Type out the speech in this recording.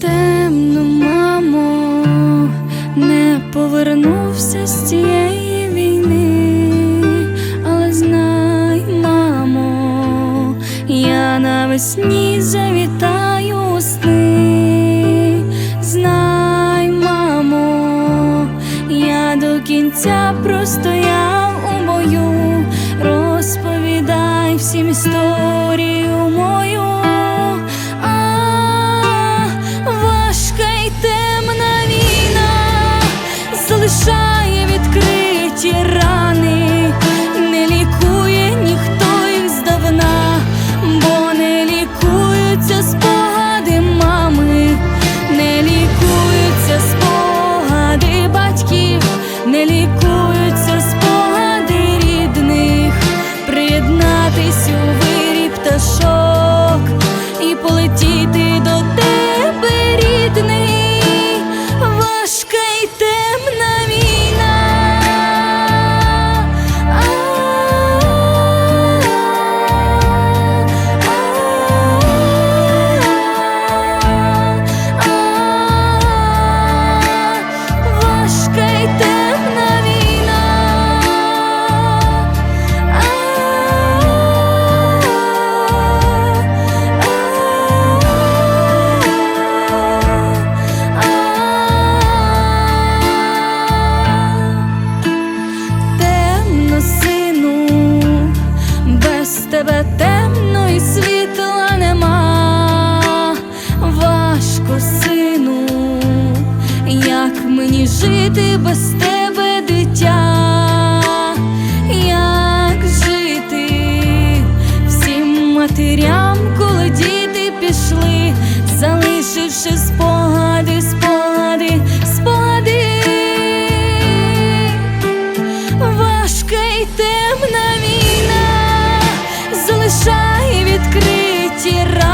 Темно, мамо, не повернувся з цієї війни, але знай, мамо, я навесні завітаю у сни. Знай, мамо, я до кінця простояв у бою, розповідай всім історії. Не мені жити без тебе, дитя? Як жити всім матерям, коли діти пішли, залишивши спогади, спогади, спогади. Важка й темна війна залишає відкриті рани,